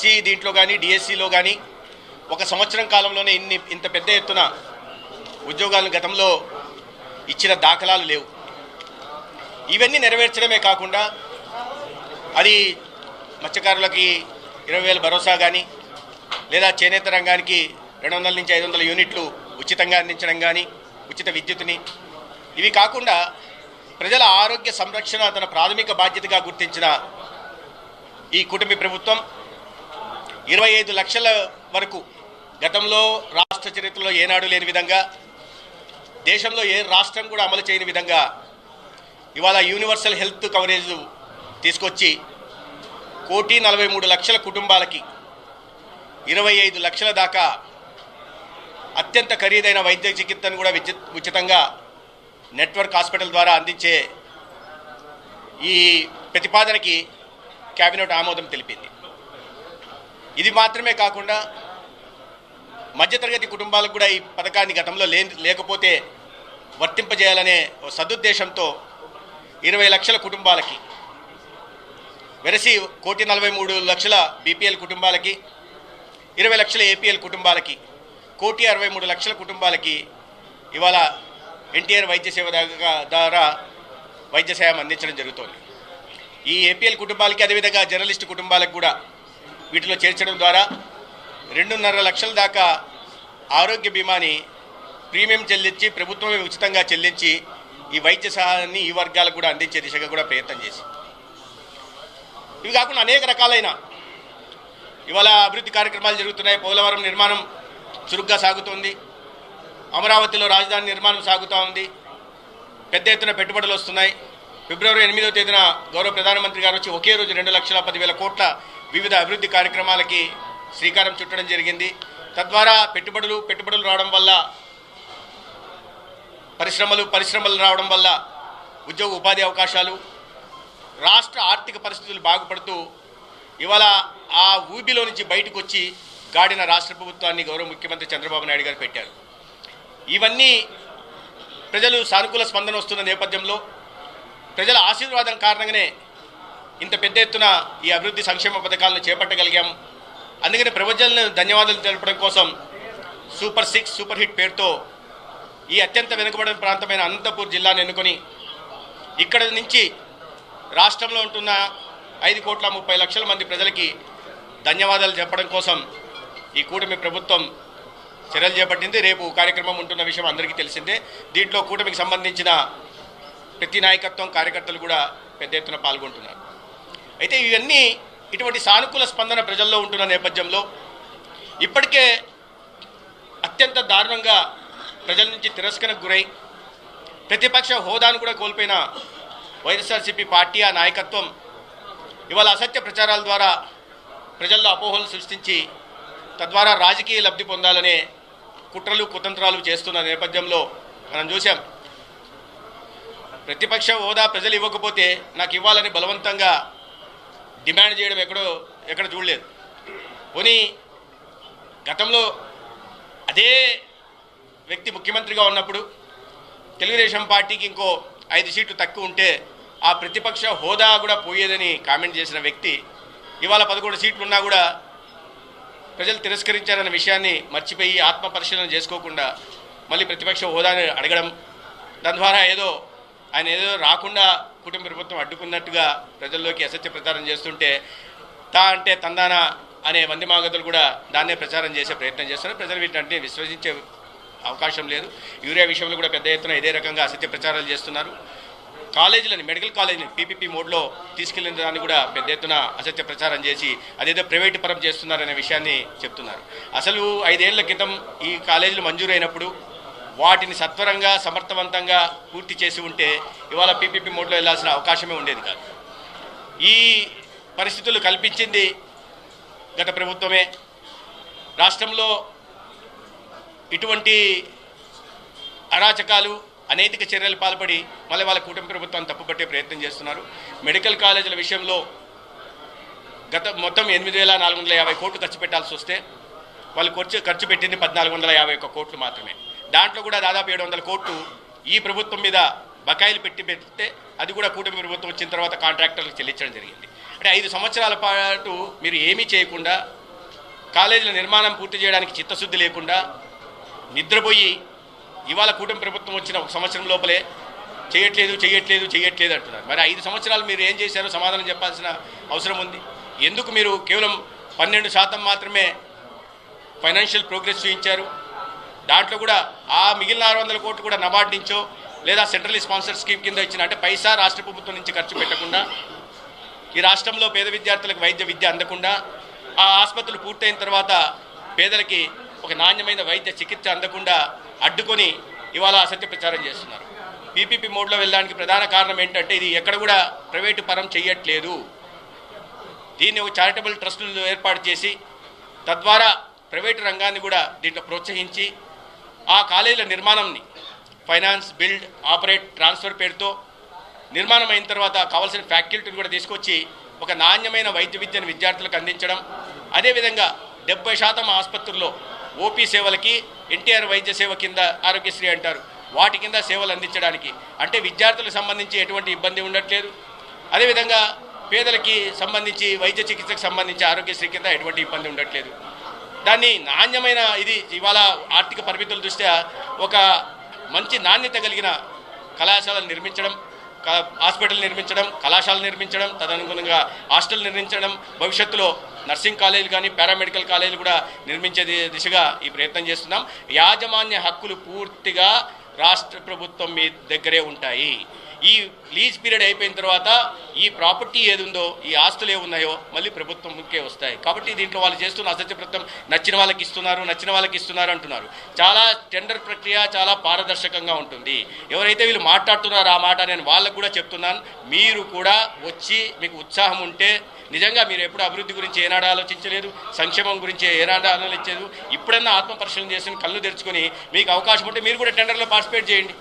SC దీంట్లో కానీ డిఎస్సిలో కానీ ఒక సంవత్సరం కాలంలోనే ఇన్ని ఇంత పెద్ద ఎత్తున ఉద్యోగాలను గతంలో ఇచ్చిన దాఖలాలు లేవు. ఇవన్నీ నెరవేర్చడమే కాకుండా అది మత్స్యకారులకి ఇరవై వేల భరోసా కానీ లేదా చేనేత రంగానికి రెండు వందల నుంచి ఐదు వందల యూనిట్లు ఉచితంగా అందించడం కానీ ఉచిత విద్యుత్ని ఇవి కాకుండా ప్రజల ఆరోగ్య సంరక్షణ తన ప్రాథమిక బాధ్యతగా గుర్తించిన ఈ కుటుంబ ప్రభుత్వం ఇరవై ఐదు లక్షల వరకు గతంలో రాష్ట్ర చరిత్రలో ఏనాడు లేని విధంగా దేశంలో ఏ రాష్ట్రం కూడా అమలు చేయని విధంగా ఇవాళ యూనివర్సల్ హెల్త్ కవరేజ్ తీసుకొచ్చి కోటి నలభై మూడు లక్షల కుటుంబాలకి ఇరవై ఐదు లక్షల దాకా అత్యంత ఖరీదైన వైద్య చికిత్సను కూడా ఉచితంగా నెట్వర్క్ హాస్పిటల్ ద్వారా అందించే ఈ ప్రతిపాదనకి కేబినెట్ ఆమోదం తెలిపింది. ఇది మాత్రమే కాకుండా మధ్యతరగతి కుటుంబాలకు కూడా ఈ పథకాన్ని గతంలో లే లేకపోతే వర్తింపజేయాలనే ఓ సదుద్దేశంతో ఇరవై లక్షల కుటుంబాలకి వెరసి కోటి నలభై మూడు లక్షల బీపీఎల్ కుటుంబాలకి ఇరవై లక్షల ఏపీఎల్ కుటుంబాలకి కోటి అరవై మూడు లక్షల కుటుంబాలకి ఇవాళ ఎన్టీఆర్ వైద్య సేవ ద్వారా వైద్య సేవ అందించడం జరుగుతోంది. ఈ ఏపీఎల్ కుటుంబాలకి అదేవిధంగా జర్నలిస్ట్ కుటుంబాలకు కూడా వీటిలో చేర్చడం ద్వారా రెండున్నర లక్షల దాకా ఆరోగ్య బీమాని ప్రీమియం చెల్లించి ప్రభుత్వమే ఉచితంగా చెల్లించి ఈ వైద్య సహాయాన్ని ఈ వర్గాలకు కూడా అందించే దిశగా కూడా ప్రయత్నం చేసి. ఇవి కాకుండా అనేక రకాలైన ఇవాళ అభివృద్ధి కార్యక్రమాలు జరుగుతున్నాయి. పోలవరం నిర్మాణం చురుగ్గా సాగుతోంది. అమరావతిలో రాజధాని నిర్మాణం సాగుతూ ఉంది. పెద్ద ఎత్తున పెట్టుబడులు వస్తున్నాయి. ఫిబ్రవరి ఎనిమిదో తేదీన గౌరవ ప్రధానమంత్రి గారు వచ్చి ఒకే రోజు రెండు లక్షల పదివేల కోట్ల వివిధ అభివృద్ధి కార్యక్రమాలకి శ్రీకారం చుట్టడం జరిగింది. తద్వారా పెట్టుబడులు పెట్టుబడులు రావడం వల్ల పరిశ్రమలు పరిశ్రమలు రావడం వల్ల ఉద్యోగ ఉపాధి అవకాశాలు రాష్ట్ర ఆర్థిక పరిస్థితులు బాగుపడుతూ ఇవాళ ఆ ఊబిలో నుంచి బయటకు వచ్చి గాడిన రాష్ట్ర ప్రభుత్వాన్ని గౌరవ ముఖ్యమంత్రి చంద్రబాబు నాయుడు గారు పెట్టారు. ఇవన్నీ ప్రజలు సానుకూల స్పందన వస్తున్న నేపథ్యంలో ప్రజల ఆశీర్వాదం కారణంగానే ఇంత పెద్ద ఎత్తున ఈ అభివృద్ధి సంక్షేమ పథకాలను చేపట్టగలిగాం. అందుకని ప్రజలను ధన్యవాదాలు తెలపడం కోసం సూపర్ సిక్స్ సూపర్ హిట్ పేరుతో ఈ అత్యంత వెనుకబడిన ప్రాంతమైన అనంతపూర్ జిల్లాను ఎన్నుకొని ఇక్కడ నుంచి రాష్ట్రంలో ఉంటున్న ఐదు కోట్ల ముప్పై లక్షల మంది ప్రజలకి ధన్యవాదాలు చెప్పడం కోసం ఈ కూటమి ప్రభుత్వం చర్యలు చేపట్టింది. రేపు కార్యక్రమం ఉంటున్న విషయం అందరికీ తెలిసిందే. దీంట్లో కూటమికి సంబంధించిన ప్రతి నాయకత్వం కార్యకర్తలు కూడా పెద్ద ఎత్తున పాల్గొంటున్నారు. అయితే ఇవన్నీ ఇటువంటి సానుకూల స్పందన ప్రజల్లో ఉంటున్న నేపథ్యంలో ఇప్పటికే అత్యంత దారుణంగా ప్రజల నుంచి తిరస్కరణకు గురై ప్రతిపక్ష హోదాను కూడా కోల్పోయిన వైఎస్ఆర్సీపీ పార్టీ ఆ నాయకత్వం ఇవాళ అసత్య ప్రచారాల ద్వారా ప్రజల్లో అపోహలు సృష్టించి తద్వారా రాజకీయ లబ్ధి పొందాలనే కుట్రలు కుతంత్రాలు చేస్తున్న నేపథ్యంలో మనం చూసాం ప్రతిపక్ష హోదా ప్రజలు ఇవ్వకపోతే నాకు ఇవ్వాలని బలవంతంగా డిమాండ్ చేయడం ఎక్కడో ఎక్కడ చూడలేదు. పోనీ గతంలో అదే వ్యక్తి ముఖ్యమంత్రిగా ఉన్నప్పుడు తెలుగుదేశం పార్టీకి ఇంకో ఐదు సీట్లు తక్కువ ఉంటే ఆ ప్రతిపక్ష హోదా కూడా పోయేదని కామెంట్ చేసిన వ్యక్తి ఇవాళ పదకొండు సీట్లు ఉన్నా కూడా ప్రజలు తిరస్కరించారన్న విషయాన్ని మర్చిపోయి ఆత్మ పరిశీలన చేసుకోకుండా మళ్ళీ ప్రతిపక్ష హోదాని అడగడం దాని ద్వారా ఏదో ఆయన ఏదో రాకుండా కుటుంబ ప్రభుత్వం అడ్డుకున్నట్టుగా ప్రజల్లోకి అసత్య ప్రచారం చేస్తుంటే తా అంటే తందానా అనే మంది మాగతులు కూడా దాన్నే ప్రచారం చేసే ప్రయత్నం చేస్తున్నారు. ప్రజలు వీటిని విశ్వసించే అవకాశం లేదు. యూరియా విషయంలో కూడా పెద్ద ఎత్తున ఇదే రకంగా అసత్య ప్రచారాలు చేస్తున్నారు. కాలేజీలని మెడికల్ కాలేజీని పీపీపీ మోడ్లో తీసుకెళ్ళిన దాన్ని కూడా పెద్ద ఎత్తున అసత్య ప్రచారం చేసి అదేదో ప్రైవేట్ పరం చేస్తున్నారనే విషయాన్ని చెప్తున్నారు. అసలు ఐదేళ్ళ క్రితం ఈ కాలేజీలు మంజూరైనప్పుడు వాటిని సత్వరంగా సమర్థవంతంగా పూర్తి చేసి ఉంటే ఇవాళ పీపీపీ మోడ్లో వెళ్ళాల్సిన అవకాశమే ఉండేది కాదు. ఈ పరిస్థితులు కల్పించింది గత ప్రభుత్వమే. రాష్ట్రంలో ఇటువంటి అరాచకాలు అనైతిక చర్యలు పాల్పడి మళ్ళీ వాళ్ళ కూటమి ప్రభుత్వాన్ని తప్పుపట్టే ప్రయత్నం చేస్తున్నారు. మెడికల్ కాలేజీల విషయంలో గత మొత్తం ఎనిమిది వేల నాలుగు వందల యాభై కోట్లు ఖర్చు పెట్టాల్సి వస్తే వాళ్ళు ఖర్చు ఖర్చు పెట్టింది పద్నాలుగు వందల యాభై ఒక్క కోట్లు మాత్రమే. దాంట్లో కూడా దాదాపు ఏడు వందల కోట్లు ఈ ప్రభుత్వం మీద బకాయిలు పెట్టి పెడితే అది కూడా కూటమి ప్రభుత్వం వచ్చిన తర్వాత కాంట్రాక్టర్లకు చెల్లించడం జరిగింది. అంటే ఐదు సంవత్సరాల పాటు మీరు ఏమీ చేయకుండా కాలేజీల నిర్మాణం పూర్తి చేయడానికి చిత్తశుద్ధి లేకుండా నిద్రపోయి ఇవాళ కూటమి ప్రభుత్వం వచ్చిన ఒక సంవత్సరం లోపలే చేయట్లేదు చేయట్లేదు చేయట్లేదు అంటున్నారు. మరి ఐదు సంవత్సరాలు మీరు ఏం చేశారో సమాధానం చెప్పాల్సిన అవసరం ఉంది. ఎందుకు మీరు కేవలం పన్నెండు శాతం మాత్రమే ఫైనాన్షియల్ ప్రోగ్రెస్ చూపించారు? దాంట్లో కూడా ఆ మిగిలిన ఆరు వందల కోట్లు కూడా నబార్డ్ నుంచో లేదా సెంట్రల్ స్పాన్సర్ స్కీమ్ కింద ఇచ్చిన అంటే పైసా రాష్ట్ర ప్రభుత్వం నుంచి ఖర్చు పెట్టకుండా ఈ రాష్ట్రంలో పేద విద్యార్థులకు వైద్య విద్య అందకుండా ఆ ఆసుపత్రులు పూర్తయిన తర్వాత పేదలకి ఒక నాణ్యమైన వైద్య చికిత్స అందకుండా అడ్డుకొని ఇవాళ అసత్య ప్రచారం చేస్తున్నారు. పీపీపీ మోడ్లో వెళ్ళడానికి ప్రధాన కారణం ఏంటంటే ఇది ఎక్కడ కూడా ప్రైవేటు పరం చేయట్లేదు దీన్ని ఒక చారిటబుల్ ట్రస్టులు ఏర్పాటు చేసి తద్వారా ప్రైవేటు రంగాన్ని కూడా దీంట్లో ప్రోత్సహించి ఆ కాలేజీల నిర్మాణంని ఫైనాన్స్ బిల్డ్ ఆపరేట్ ట్రాన్స్ఫర్ పేరుతో నిర్మాణం అయిన తర్వాత కావాల్సిన ఫ్యాకల్టీని కూడా తీసుకొచ్చి ఒక నాణ్యమైన వైద్య విద్యను విద్యార్థులకు అందించడం. అదేవిధంగా డెబ్బై శాతం ఆసుపత్రుల్లో ఓపీ సేవలకి ఎన్టీఆర్ వైద్య సేవ కింద ఆరోగ్యశ్రీ అంటారు. వాటి కింద సేవలు అందించడానికి. అంటే విద్యార్థులకు సంబంధించి ఎటువంటి ఇబ్బంది ఉండట్లేదు. అదేవిధంగా పేదలకి సంబంధించి వైద్య చికిత్సకు సంబంధించి ఆరోగ్యశ్రీ కింద ఎటువంటి ఇబ్బంది ఉండట్లేదు. దాన్ని నాణ్యమైన ఇది ఇవాళ ఆర్థిక పరిమితుల దృష్ట్యా ఒక మంచి నాణ్యత కలిగిన కళాశాలలు నిర్మించడం క- హాస్పిటల్ నిర్మించడం కళాశాల నిర్మించడం తదనుగుణంగా హాస్టల్ నిర్మించడం భవిష్యత్తులో నర్సింగ్ కాలేజీలు కానీ పారామెడికల్ కాలేజీలు కూడా నిర్మించే దిశగా ఈ ప్రయత్నం చేస్తున్నాం. యాజమాన్య హక్కులు పూర్తిగా రాష్ట్ర ప్రభుత్వం మీ దగ్గరే ఉంటాయి. ఈ లీజ్ పీరియడ్ అయిపోయిన తర్వాత ఈ ప్రాపర్టీ ఏది ఉందో ఈ ఆస్తులు ఏమున్నాయో మళ్ళీ ప్రభుత్వంకే వస్తాయి. కాబట్టి దీంట్లో వాళ్ళు చేస్తున్న అసత్య ప్రభుత్వం నచ్చిన వాళ్ళకి ఇస్తున్నారు నచ్చిన వాళ్ళకి ఇస్తున్నారు అంటున్నారు. చాలా టెండర్ ప్రక్రియ చాలా పారదర్శకంగా ఉంటుంది. ఎవరైతే వీళ్ళు మాట్లాడుతున్నారో ఆ మాట నేను వాళ్ళకు కూడా చెప్తున్నాను. మీరు కూడా వచ్చి మీకు ఉత్సాహం ఉంటే నిజంగా మీరు ఎప్పుడు అభివృద్ధి గురించి ఏనాడు ఆలోచించలేదు సంక్షేమం గురించి ఏనాడు ఆలోచించలేదు ఇప్పుడన్నా ఆత్మ పరిశీలన చేసుకుని కళ్ళు తెరుచుకొని మీకు అవకాశం ఉంటే మీరు కూడా టెండర్లో పార్టిసిపేట్ చేయండి.